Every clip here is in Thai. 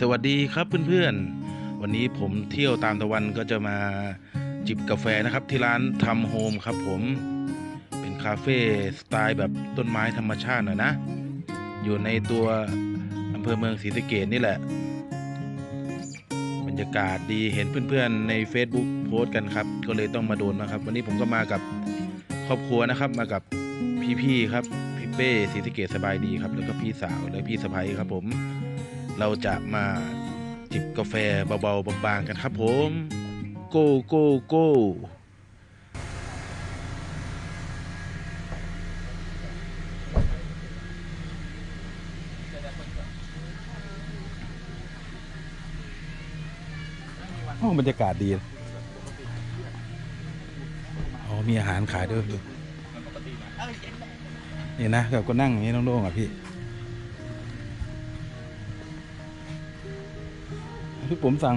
สวัสดีครับเพื่อนๆ วันนี้ผมเที่ยวตามตะวันก็จะมาจิบกาแฟนะครับ ที่ร้านทำโฮมครับผม เป็นคาเฟ่สไตล์แบบต้นไม้ธรรมชาติหน่อยนะ อยู่ในตัวอำเภอเมืองศรีสะเกดนี่แหละ บรรยากาศดีเห็นเพื่อนๆใน Facebook โพสต์กันครับ ก็เลยต้องมาโดนนะครับ วันนี้ผมก็มากับครอบครัวนะครับ มากับพี่ๆครับพี่เป้ศรีสะเกดสบายดีครับ แล้วก็พี่สาวและพี่สะใภ้ครับผม เราจะมาจิบกาแฟเบาๆบางๆกันครับผม โก้โก้โก้โอ้บรรยากาศดีนะอ๋อมีอาหารขายด้วยนี่นะแบบก็นั่งอย่างนี้โล่งๆอะพี่ พี่ผมสั่ง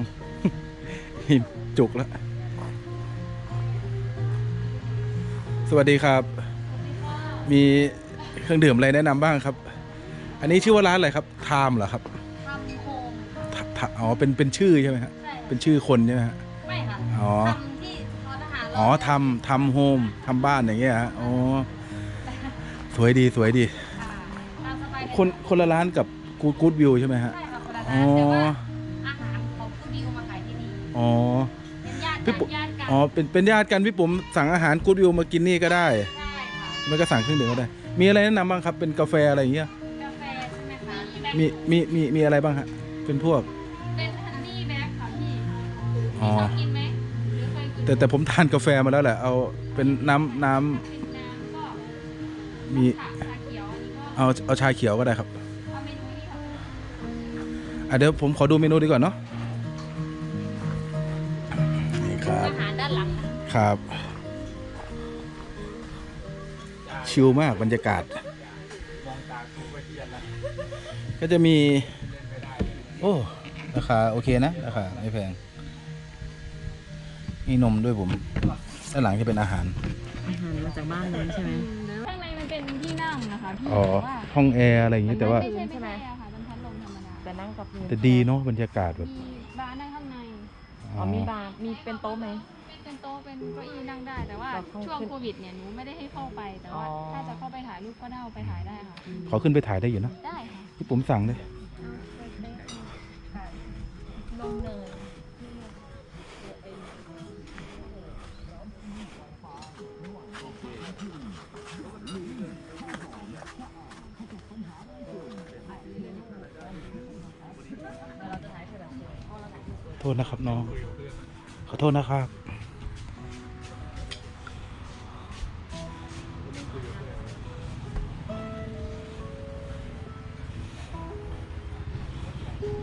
จุกแล้ว สวัสดีครับ มีเครื่องดื่มอะไรแนะนำบ้างครับ อันนี้ชื่อว่าร้านอะไรครับไทม์เหรอครับทำโฮมทะทะอ๋อเป็นเป็นชื่อใช่ไหมฮะใช่ค่ะเป็นชื่อคนใช่ไหมฮะไม่ค่ะอ๋อทำที่ทอทหารอ๋อทำทำโฮมทำบ้านอย่างเงี้ยฮะอ๋อสวยดีสวยดีค่ะตามสบายเลยคนคนละร้านกับกูดกูดวิวใช่ไหมฮะใช่ค่ะคนละอ๋ร้าอ อ๋อ เป็นญาติพี่กัปุ๊นญาติกันอ๋อเป็นเป็นญาติกันพี่ผมสั่งอาหารกูดวิวมากินนี่ก็ได้ใช่ค่ะ ไม่ก็สั่งเครื่องดื่มก็ได้ มีอะไรแนะนำบ้างครับเป็นกาแฟอะไรอย่างเงี้ยกาแฟใช่ไหมคะแบ็คมีมีมีมีอะไรบ้างฮะเป็นพวก เป็นฮันนี่แบ็คค่ะพี่อ๋อ ชอบกินไหมหรือเคยกินแต่แต่ผมทานกาแฟมาแล้วแหละเอาเป็นน้ำน้เป็นน้ำก็ำมีชาเขียวอันนี้ก็เอาเอาชาเขียวก็ได้ครับเอาเมนูนี้ค่ะอะเดี๋ยวผมขอดูเมนูดีกว่าเนาะาหารด้านหลังค่ะครับ ชิลมากบรรยากาศ ก็จะมี โอ้ราคาโอเคนะราคาไม่แพงมีนมด้วยผมด้านหลังจะเป็นอาหาร อาหารมาจากบ้านเลยใช่ไหมข้างในมันเป็นที่นั่งนะคะพี่อ๋อ แต่ว่าห้องแอร์อะไรอย่างงี้แต่ว่า ไม่ใช่ไม่ใช่อะค่ะเป็นพัดลมธรรมดาแต่นั่งกับพื้นแต่ดีเนาะบรรยากาศแบบ มีบาร์นั่งข้างใน อ๋อมีบาร์มีเป็นโต๊ะไหม เป็นโต๊ะเป็นเก้าอี้นั่งได้ แต่ว่าเราเข้าช่วงขึ้นโควิดเนี่ยหนูไม่ได้ให้เข้าไปแต่ว่า อ๋อ ถ้าจะเข้าไปถ่ายรูปก็ได้เอาไปถ่ายได้ค่ะ ขอขึ้นไปถ่ายได้อยู่นะได้ค่ะที่ผมสั่งเลยลงเนยโทษนะครับน้อง ขอโทษนะครับ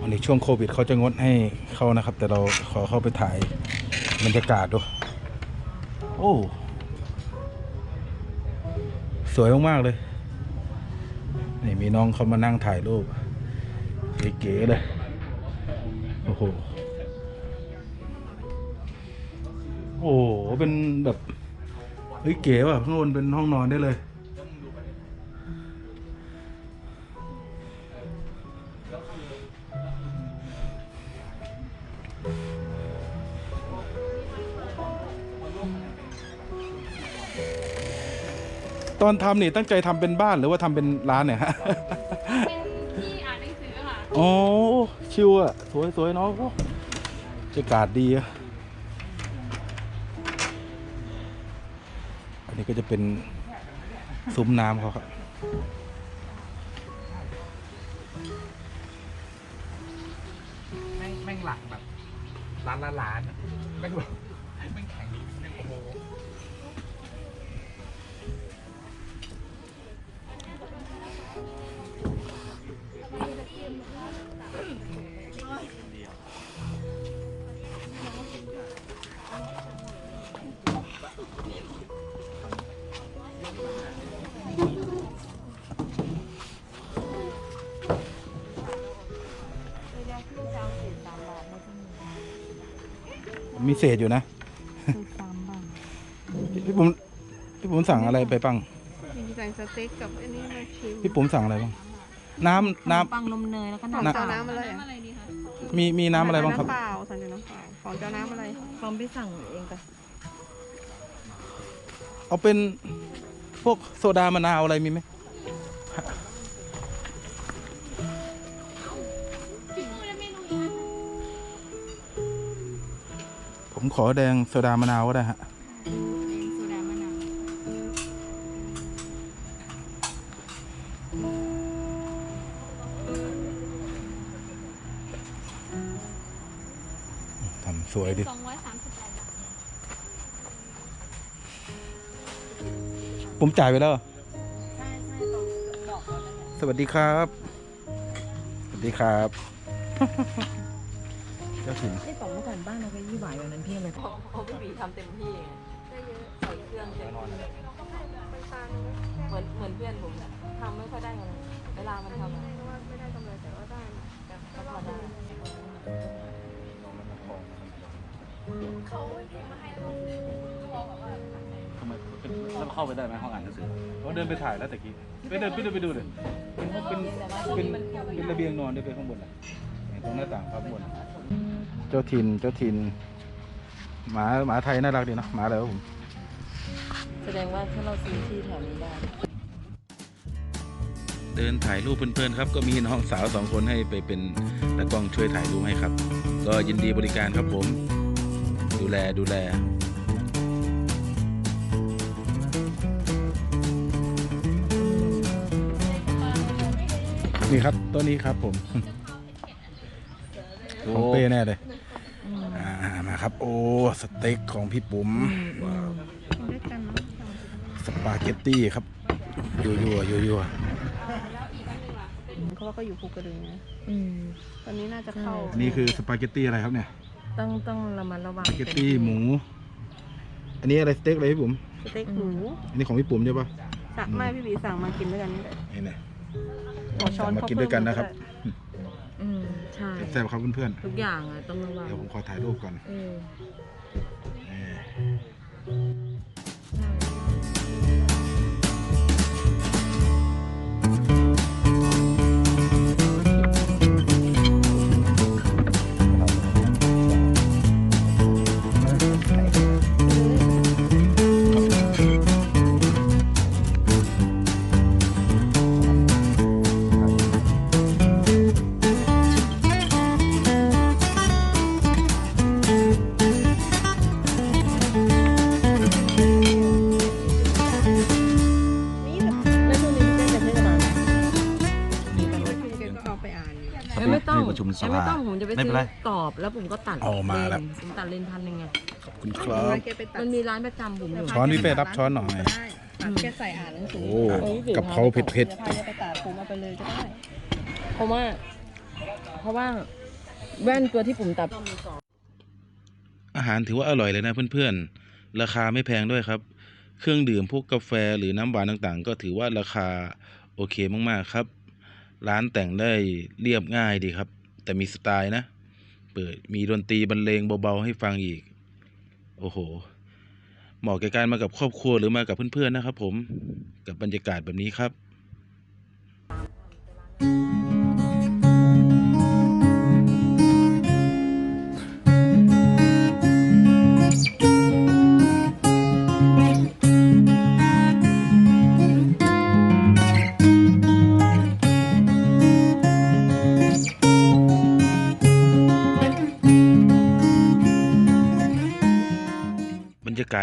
อันนี้ช่วงโควิดเขาจะงดให้เข้านะครับ แต่เราขอเข้าไปถ่ายบรรยากาศดู โอ้สวยมาก ๆ เลย นี่มีน้องเขามานั่งถ่ายรูปเก๋ๆเลย โอ้โห โอ้โห เป็นแบบ เฮ้ยเก๋ว่ะข้างบนเป็นห้องนอนได้เลย ตอนทำนี่ตั้งใจทำเป็นบ้านหรือว่าทำเป็นร้านเนี่ยฮะ เป็นที่อ่านหนังสือค่ะโอ้ชิวอะสวยสวยเนาะโอ้บรรยากาศดีอะอันนี้ก็จะเป็นซุ้มน้ำเขาครับแม่งแม่งหลังแบบร้านละล้านอะแม่งแบบ มีเศษอยู่นะคือสามบาทพี่ผมพี่ผมสั่งอะไรไปบ้างมีใส่สเต็กกับอันนี้มาชิมพี่ผมสั่งอะไรบ้างน้ำน้ปังนมเนยแล้วก็น้น้ำเอาตาลน้ำอะไรน้ำอะอะไรดีคะำมีมีน้ำอะไรบ้างครับ น้ำเปล่าสั่งจากน้ำเปล่าของเจ้าน้ำอะไรฟอมไปสั่งเองไปเอาเป็นพวกโซดามะนาวอะไรมีไหม ผมขอแดงโซดามะนาวก็ได้ฮะโซดามะนาวทำสวยดิ สองร้อยสามสิบแปดบาทผมจ่ายไปแล้วเหรอใช่ใช่ตรงบอกก่อนเลยสวัสดีครับ สวัสดีครับ เจ้าถิ่นนี่ต่อเมื่อก่อนบ้านเราก็ยี่หวายแบบนั้นเพียงเลยเขาพี่บีทำเต็มที่ไงใส่เครื่องเต็มที่เหมือนเหมือนเพื่อนผมเนี่ยทำไม่ค่อยได้อะไรเวลามันทำอะไม่ได้กำไรแต่ว่าได้นะก็พอได้ทำไมแล้วเข้าไปได้ไหมห้องอ่านหนังสือเขาเดินไปถ่ายแล้วแต่กี้ไปเดินไปเดินไปดูเลยเป็นเป็นเป็นเป็นระเบียงนอนได้ไปข้างบนอะเห็นตรงหน้าต่างครับข้างบนอะเจ้าถิ่นเจ้าถิ่นหมาหมาไทยน่ารักดีเนอะหมาอะไรวะผม แสดงว่าถ้าเราซื้อที่แถวนี้ได้ เดินถ่ายรูปเพลินๆครับก็มีน้องสาวสองคนให้ไปเป็นตากล้องช่วยถ่ายรูปให้ครับ ก็ยินดีบริการครับผม ดูแลดูแล นี่ครับต้นนี้ครับผม ของเป้แน่เลย อ่ามาครับ โอ้สเต็กของพี่ปุ๋มกินด้วยกันเนาะสปาเกตตี้ครับยัวยัวยัวยัวเขาว่าก็อยู่ภูกระดึงนะอืมตอนนี้น่าจะเข้าอันนี้คือสปาเกตตี้อะไรครับเนี่ย ต้องต้องระมัดระวังสปาเกตตี้หมู อันนี้อะไรสเต็กอะไรพี่ปุ๋มสเต็กหมูอันนี้ของพี่ปุ๋มใช่ปะสั่งไม่พี่บีสั่งมากินด้วยกันนี่แหละนี่นะขอช้อนมากินด้วยกันนะครับอืมใช่แซ่บๆครับเพื่อนทุกอย่างอะต้องระวัๆงเดี๋ยวผมขอถ่ายรูปก่อน เออ เอ้ยไม่ต้องให้ประชุมสเอ้ยภาไม่ต้องผมจะไปไม่ซื้เป็นอไรกรอบแล้วผมก็ตัดเอามาแล้ว เลนผมตัดเลนพันหนึ่งไงขอบคุณครับแล้วแกไปตัดมันมีร้านประจำผมอยู่ ช้อนพี่เป้รับช้อนหน่อยได้ตัดแค่ใส่อ่านหนังสือโอ้กับเขาเผ็ดเดี๋ยวพาแกไปตัดผมเอาไปเลยก็ได้ เพราะว่า เพราะว่าแว่นตัวที่ผมตัดๆอาหารถือว่าอร่อยเลยนะเพื่อนๆ ราคาไม่แพงด้วยครับ เครื่องดื่มพวกกาแฟหรือน้ำหวานต่างๆ ก็ถือว่าราคาโอเคมากๆครับ ร้านแต่งได้เรียบง่ายดีครับ แต่มีสไตล์นะ เปิดมีดนตรีบรรเลงเบาๆให้ฟังอีก โอ้โห เหมาะแก่การมากับครอบครัวหรือมากับเพื่อนๆนะครับผมกับบรรยากาศแบบนี้ครับบร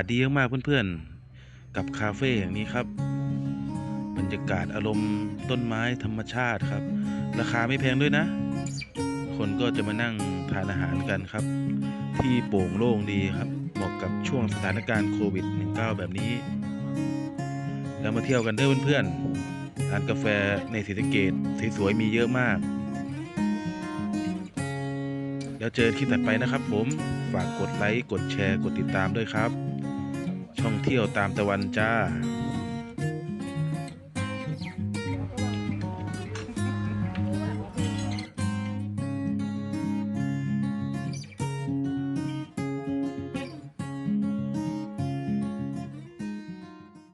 ศดีมากๆเพื่อนๆ กับคาเฟ่อย่างนี้ครับ บรรยากาศอารมณ์ต้นไม้ธรรมชาติครับ ราคาไม่แพงด้วยนะ คนก็จะมานั่งทานอาหารกันครับ ที่โปร่งโล่งดีครับ เหมาะกับช่วงสถานการณ์โควิด -19 แบบนี้ แล้วมาเที่ยวกันเด้อเพื่อนๆร้านกาแฟในศรีสะเกดสวยๆมีเยอะมากแล้วเจอคลิปถัดไปนะครับผม ฝากกดไลค์ กดแชร์ กดติดตามด้วยครับ ช่องเที่ยวตามตะวันจ้า